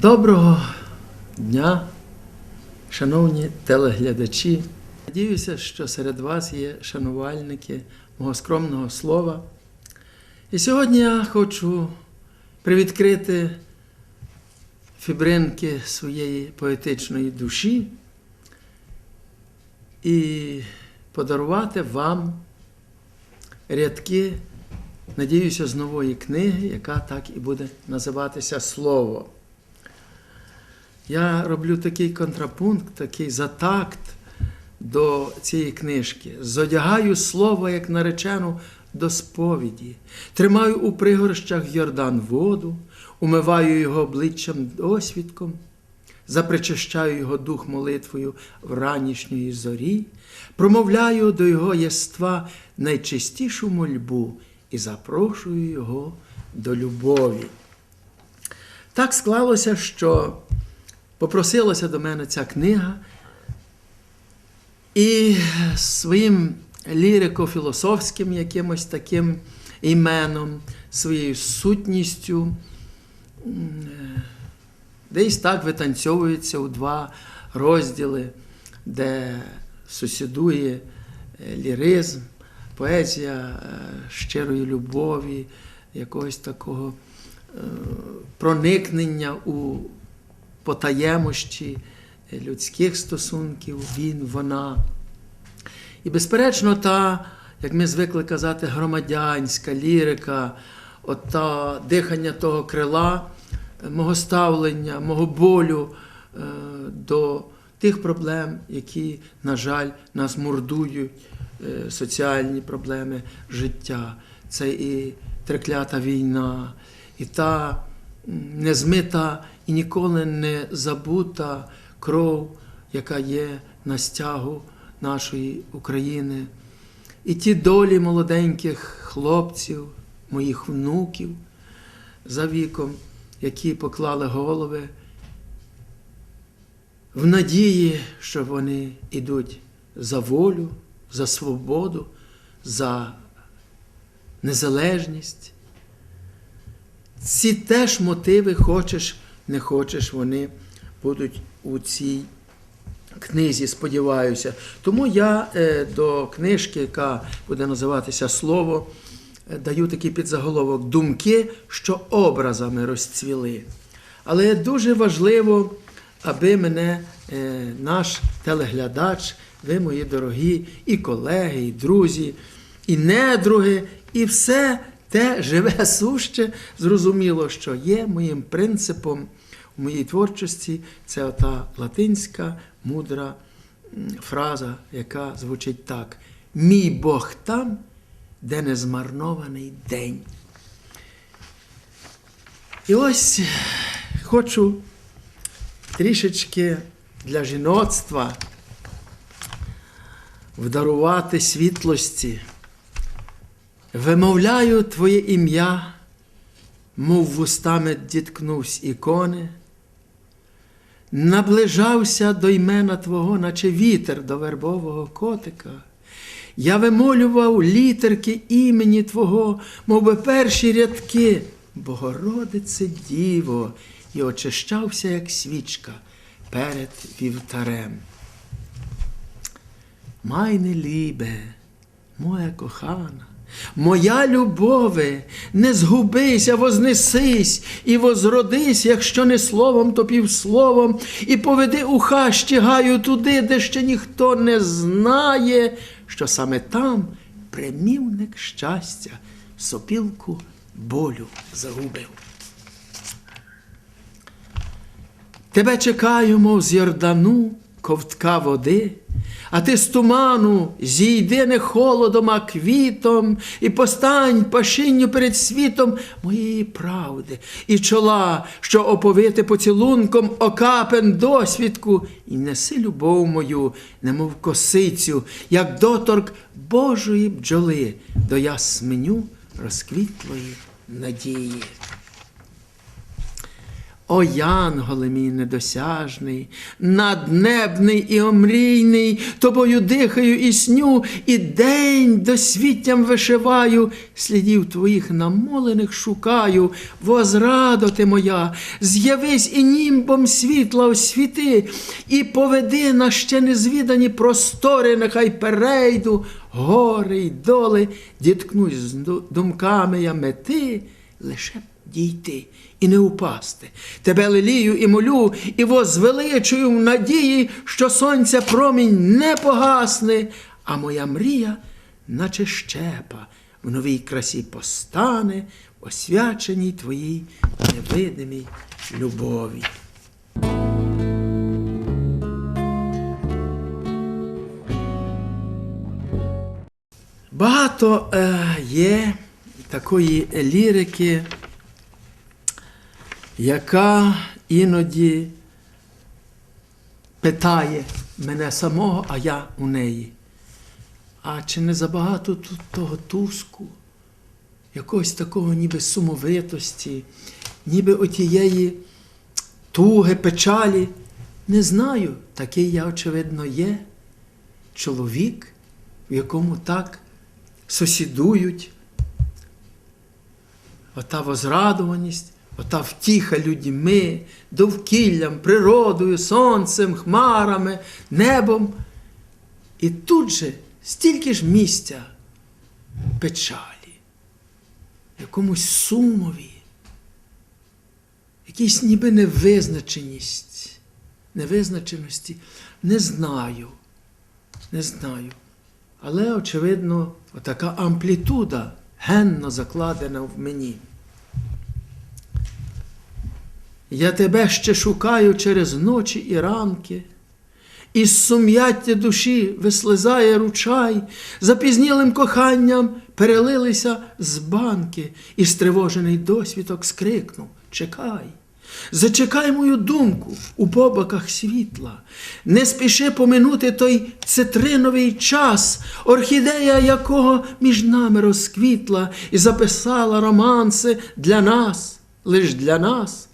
Доброго дня, шановні телеглядачі. Надіюся, що серед вас є шанувальники мого скромного слова. І сьогодні я хочу привідкрити фібринки своєї поетичної душі і подарувати вам рядки, надіюся, з нової книги, яка так і буде називатися Слово. Я роблю такий контрапункт, такий затакт до цієї книжки. Зодягаю слово, як наречену до сповіді, тримаю у пригорщах Йордан воду, умиваю його обличчям досвідком, запричащаю його дух молитвою в ранішньої зорі, промовляю до його єства найчистішу мольбу і запрошую його до любові. Так склалося, що попросилася до мене ця книга, і своїм лірико-філософським якимось таким іменом, своєю сутністю, е, десь так витанцьовується у два розділи, де сусідує е, ліризм, поезія е, щирої любові, якогось такого проникнення у потаємощі людських стосунків, він, вона. І, безперечно, та, як ми звикли казати, громадянська лірика, от та дихання того крила, е, мого ставлення, мого болю е, до тих проблем, які, на жаль, нас мордують, е, соціальні проблеми життя. Це і треклята війна, і та м, незмита і ніколи не забута кров, яка є на стягу нашої України. І ті долі молоденьких хлопців, моїх внуків за віком, які поклали голови в надії, що вони йдуть за волю, за свободу, за незалежність. Ці теж мотиви, хочеш, не хочеш, вони будуть у цій книзі, сподіваюся. Тому я е, до книжки, яка буде називатися Слово, е, даю такий підзаголовок Думки, що образами розцвіли. Але дуже важливо, аби мене е, наш телеглядач, ви, мої дорогі, і колеги, і друзі, і недруги, і все те живе суще, зрозуміло, що є моїм принципом у моїй творчості. Це ота латинська мудра фраза, яка звучить так: Мій Бог там, де не змарнований день. І ось хочу трішечки для жіноцтва вдарувати світлості. Вимовляю Твоє ім'я, мов вустами діткнувсь ікони, наближався до імена Твого, наче вітер до вербового котика. Я вимолював літерки імені Твого, мов би перші рядки, Богородице Діво, і очищався, як свічка перед вівтарем. Майне лібе, моя кохана, моя любове, не згубися, вознесись і возродись, якщо не словом, то півсловом, і поведи у хащі гаю туди, де ще ніхто не знає, що саме там примівник щастя, сопілку болю загубив. Тебе чекаю, мов з Йордану, ковтка води, а ти з туману зійди не холодом, а квітом, і постань пашинню перед світом моєї правди, і чола, що оповити поцілунком окапен досвідку, і неси любов мою, немов косицю, як доторк Божої бджоли до ясменю розквітлої надії. О Янголе мій недосяжний, наднебний і омрійний, тобою дихаю і сню, і день досвіттям вишиваю, слідів твоїх намолених шукаю, возрадо ти моя, з'явись і німбом світла освіти, і поведи на ще незвідані простори, нехай перейду, гори й доли, діткнусь з думками я мети, лише дійти і не упасти. Тебе лелію і молю, і возвеличую в надії, що сонця промінь не погасне, а моя мрія, наче щепа, в новій красі постане, освяченій твоїй невидимій любові. Багато е, є такої лірики, яка іноді питає мене самого, а я у неї. А чи не забагато тут того туску, якогось такого ніби сумовитості, ніби отієї туги, печалі? Не знаю, такий я, очевидно, є. Чоловік, в якому так сусідують ота возрадуваність, ота втіха людьми, довкіллям, природою, сонцем, хмарами, небом. І тут же стільки ж місця печалі, якомусь сумові, якійсь ніби невизначеність, невизначеності. Не знаю, не знаю. Але, очевидно, така амплітуда генно закладена в мені. Я тебе ще шукаю через ночі і ранки, із сум'яття душі вислизає ручай, запізнілим коханням перелилися з банки, і стривожений досвідок скрикнув. Чекай. Зачекай мою думку у побоках світла, не спіши поминути той цитриновий час, орхідея якого між нами розквітла і записала романси для нас, лиш для нас.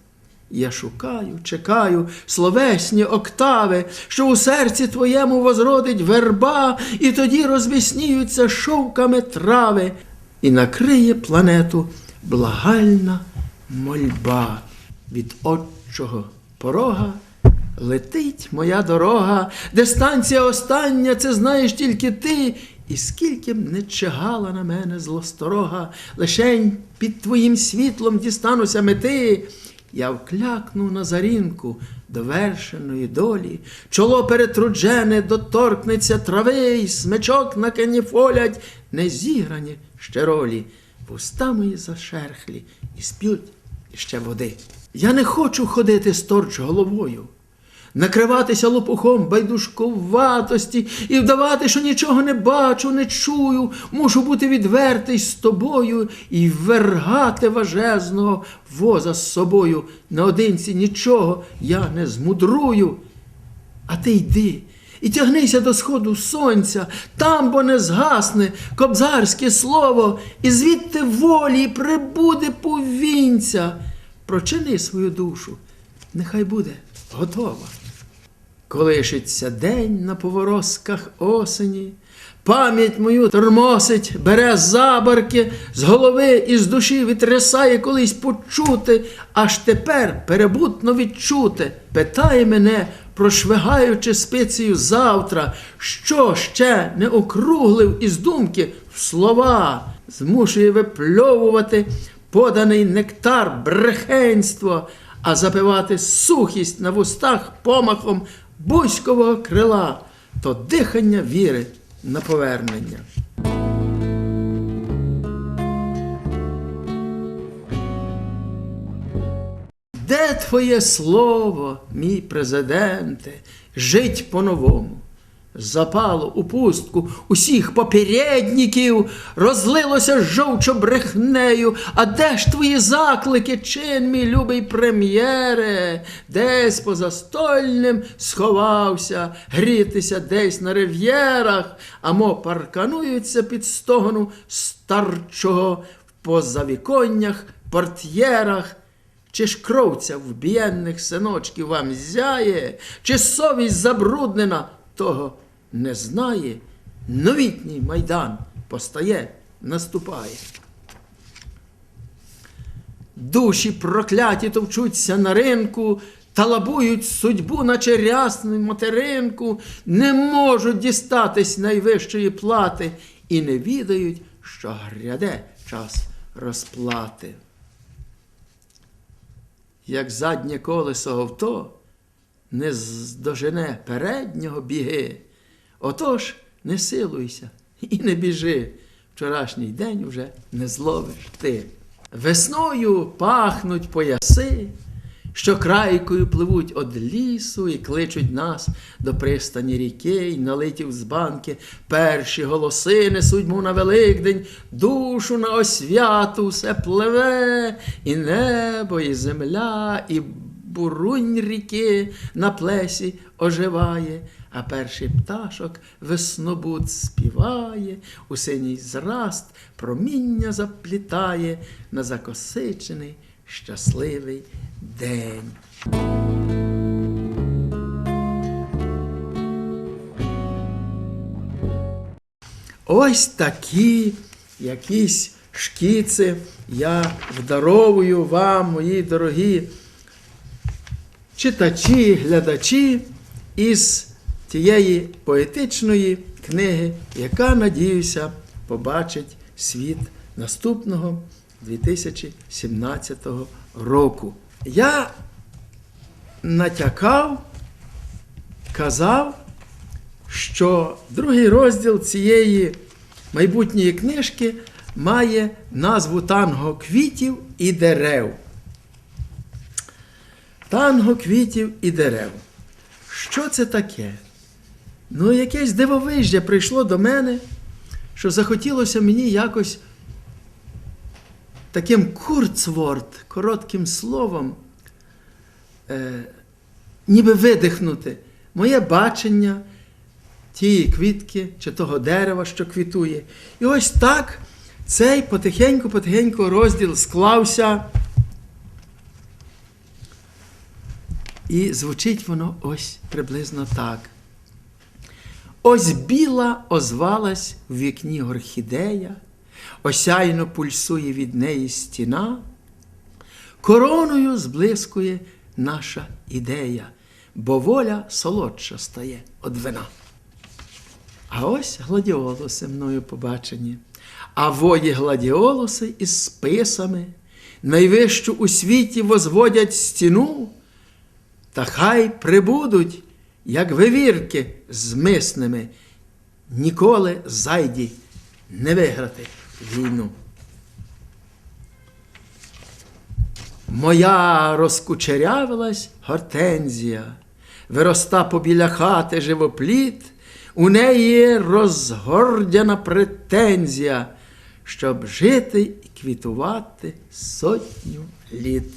Я шукаю, чекаю словесні октави, що у серці твоєму возродить верба, і тоді розвісніються шовками трави, і накриє планету благальна мольба від отчого порога. Летить моя дорога, дистанція остання, це знаєш тільки ти. І скільки б не чигала на мене злосторога, лишень під твоїм світлом дістануся мети. Я вклякну на зарінку довершеної долі, чоло перетруджене доторкнеться трави, й смичок на каніфолять не зіграні ще ролі, вустами зашерхлі і сп'ють іще води. Я не хочу ходити сторч головою, накриватися лопухом байдужковатості і вдавати, що нічого не бачу, не чую, мушу бути відвертий з тобою і ввергати важезного воза з собою. Наодинці нічого я не змудрую. А ти йди і тягнися до сходу сонця, там бо не згасне кобзарське слово, і звідти волі прибуде повінця. Прочини свою душу, нехай буде готова. Колишиться день на поворозках осені, пам'ять мою тормосить, бере забарки, з голови і з душі витрясає колись почути, аж тепер перебутно відчути, питає мене, прошвигаючи спицею завтра, що ще не округлив із думки в слова, змушує випльовувати поданий нектар, брехенство, а запивати сухість на вустах помахом бузькового крила, то дихання віри на повернення. Де твоє слово, мій президенте, жить по-новому? Запало у пустку усіх попередників, розлилося жовчо брехнею. А де ж твої заклики, чин, мій любий прем'єре? Десь поза стольним сховався, грітися десь на рив'єрах, амо паркануються під стогону старчого в позавіконнях, портьєрах. Чи ж кровця вб'єнних синочків вам зяє, чи совість забруднена, того не знає. Новітній майдан постає, наступає. Душі прокляті товчуться на ринку, талабують судьбу, наче рясну материнку, не можуть дістатись найвищої плати і не відають, що гряде час розплати. Як заднє колесо авто не здожене переднього біги, отож не силуйся і не біжи. Вчорашній день вже не зловиш ти. Весною пахнуть пояси, що крайкою пливуть од лісу і кличуть нас до пристані ріки, й налитів з банки перші голоси несуть му на Великдень, душу на освяту все пливе, і небо, і земля, і бурунь ріки на плесі оживає, а перший пташок веснобуд співає, у синій зраст проміння заплітає на закосичений щасливий день. Ось такі якісь шкіци я вдаровую вам, мої дорогі читачі, глядачі із тієї поетичної книги, яка, надіюся, побачить світ наступного 2017 року. Я натякав, казав, що другий розділ цієї майбутньої книжки має назву Танго квітів і дерев. Танго квітів і дерев. Що це таке? Ну, якесь дивовижжя прийшло до мене, що захотілося мені якось таким курцворд, коротким словом, е, ніби видихнути моє бачення тієї квітки чи того дерева, що квітує. І ось так цей потихеньку-потихеньку розділ склався. І звучить воно ось приблизно так. Ось біла озвалась в вікні орхідея, осяйно пульсує від неї стіна, короною зблискує наша ідея, бо воля солодша стає од вина. А ось гладіолуси мною побачені, а вої гладіолуси із списами, найвищу у світі возводять стіну, та хай прибудуть, як вивірки з мисними, ніколи зайді не виграти війну. Моя розкучерявилась гортензія, вироста побіля хати живопліт, у неї розгордяна претензія, щоб жити і квітувати сотню літ.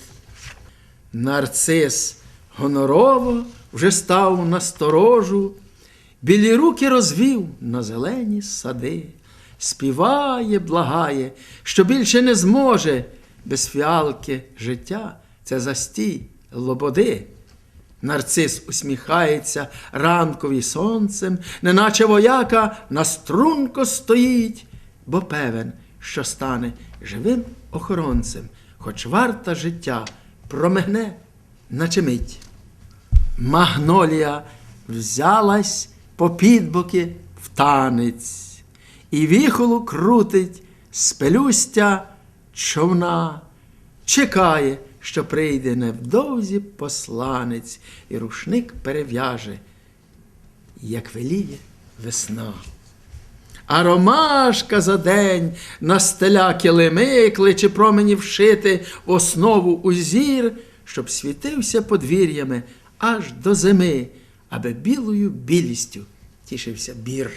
Нарцис гонорово вже став на сторожу, білі руки розвів на зелені сади, співає, благає, що більше не зможе без фіалки життя це застій лободи. Нарцис усміхається ранкові сонцем, неначе вояка на струнко стоїть, бо певен, що стане живим охоронцем, хоч варта життя промигне, наче мить. Магнолія взялась по підбоки в танець, і віхолу крутить з човна, чекає, що прийде невдовзі посланець, і рушник перев'яже, як веліє весна. А ромашка за день настеля килими, кличе промені вшити основу узір, щоб світився подвір'ями аж до зими, аби білою білістю тішився бір.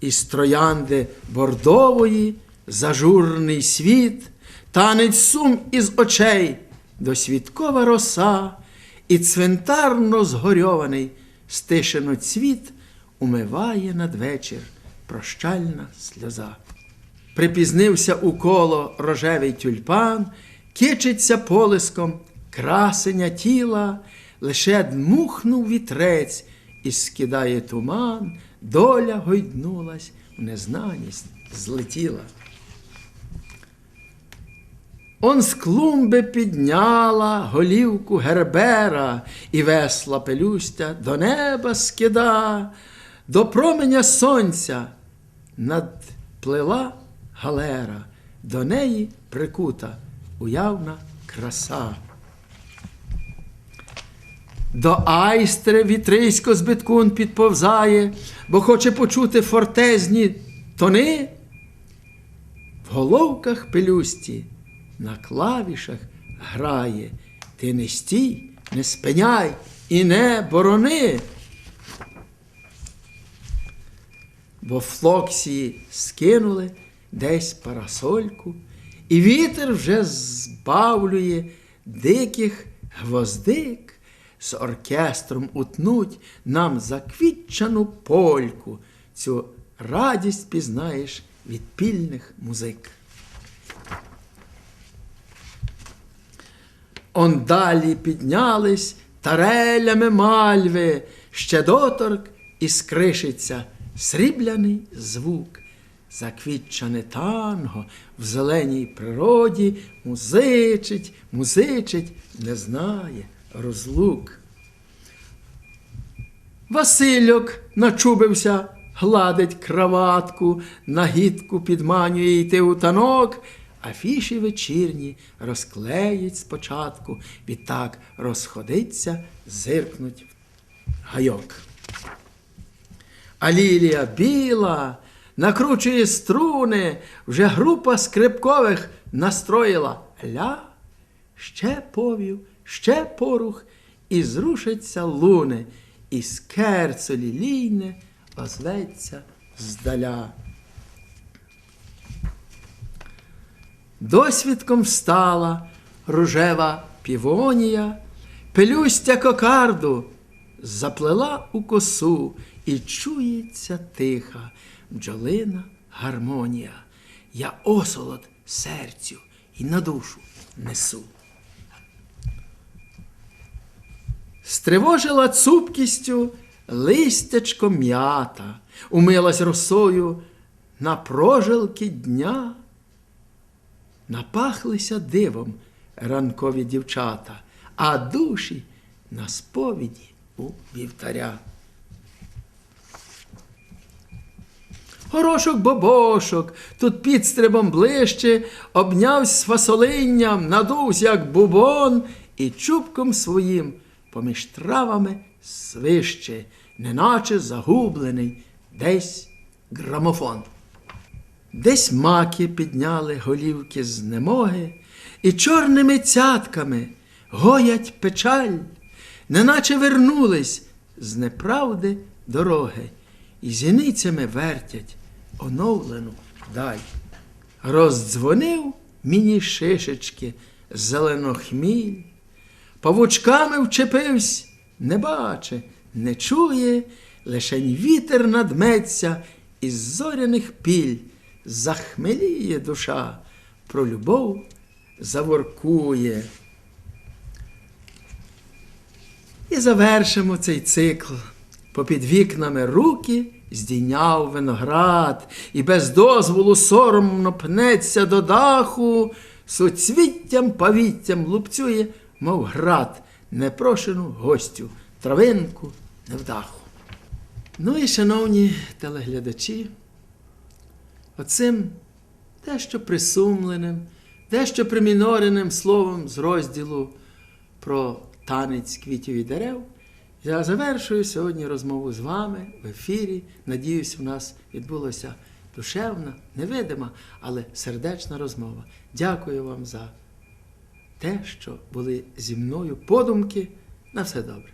Із троянди бордової зажурний світ, танець сум із очей, досвідкова роса, і цвинтарно згорьований стишено цвіт умиває надвечір прощальна сльоза. припізнився у коло рожевий тюльпан, кичиться полиском красення тіла, лише дмухнув вітрець і скидає туман, доля гойднулась, в незнаність злетіла. Он з клумби підняла голівку гербера і весла пелюстя до неба скида, до променя сонця надплила галера, до неї прикута уявна краса. До айстри вітрисько збиткун підповзає, бо хоче почути фортезні тони. В головках пелюсті на клавішах грає. Ти не стій, не спиняй і не борони. Бо флоксії скинули десь парасольку, і вітер вже збавлює диких гвоздик, з оркестром утнуть нам заквітчану польку. Цю радість пізнаєш від пільних музик. Он далі піднялись тарелями мальви, ще доторк і скришиться срібляний звук. Заквітчане танго в зеленій природі музичить, музичить, не знає розлук. Васильок начубився, гладить краватку, нагідку підманює йти у танок, афіші вечірні розклеїть спочатку, відтак розходиться, зиркнуть гайок. А лілія біла накручує струни, вже група скрипкових настроїла ля, ще повів, ще порух, і зрушиться луни, і скерцо лілійне озветься здаля. Досвідком встала рожева півонія, пелюстя кокарду заплела у косу, і чується тиха бджолина гармонія. Я осолод серцю і на душу несу. Стривожила цупкістю листячко м'ята, умилась росою на прожилки дня. Напахлися дивом ранкові дівчата, а душі на сповіді у вівтаря. Горошок бобошок, тут підстрибом ближче, обнявсь з фасолинням, надувся, як бубон, і чубком своїм поміж травами свище, неначе загублений десь грамофон. Десь маки підняли голівки з немоги і чорними цятками гоять печаль, неначе вернулись з неправди дороги, і зіницями вертять оновлену даль. Роздзвонив мені шишечки зеленохміль, павучками вчепивсь, не баче, не чує, лишень вітер надметься із зоряних піль захмеліє душа, про любов заворкує. І завершимо цей цикл. Попід вікнами руки здійняв виноград, і без дозволу соромно пнеться до даху, суцвіттям павіттям лупцює, мов град, непрошену гостю, травинку невдаху. Ну і, шановні телеглядачі, оцим дещо присумленим, дещо примінореним словом з розділу про танець квітів і дерев. Я завершую сьогодні розмову з вами в ефірі. Надіюсь, у нас відбулася душевна, невидима, але сердечна розмова. Дякую вам за те, що були зі мною подумки на все добре.